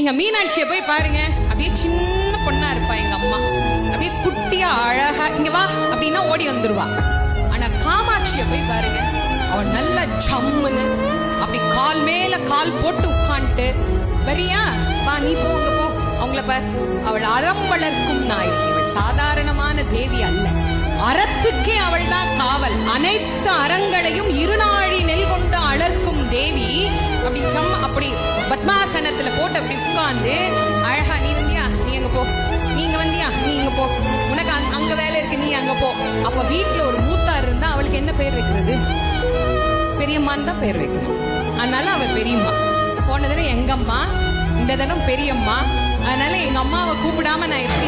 நீங்க மீனாட்சியை போய் பாருங்க. அப்படியே சின்ன பொண்ணா இருப்பா எங்க அம்மா. அப்படியே குட்டியா அழகா இங்க வா அப்படின்னா ஓடி வந்துருவா. ஆனா காமாட்சிய போய் பாருங்க. அவ நல்ல ஜம்முன்னு அப்படி கால் மேல கால் போட்டு உட்காந்துட்டு வரியா? வா நீ போ அங்க போ. அவங்கள பார். அவள் அறம் வளர்க்கும் நாயகி. அவள் சாதாரணமான தேவி அல்ல. அறத்துக்கே அவள் தான் காவல். அனைத்து அறங்களையும் இருநாள் பத்மாசனத்துல போட்டு அப்படி உட்கார்ந்து அழகா நீ வந்தியா? நீ அங்க போ. நீங்க வந்தியா? நீ இங்க போ. உனக்கு அங்க- அங்க வேலை இருக்கு. நீ அங்க போ. அப்ப வீட்டுல ஒரு மூத்தார் இருந்தா அவளுக்கு என்ன பேர் வைக்கிறது? பெரியம்மான்னு தான் பேர் வைக்கணும். அதனால அவ பெரியம்மா. போன தடவை எங்க அம்மா இந்த தடவை பெரியம்மா. அதனால எங்க அம்மாவை கூப்பிடாம நான் எப்படி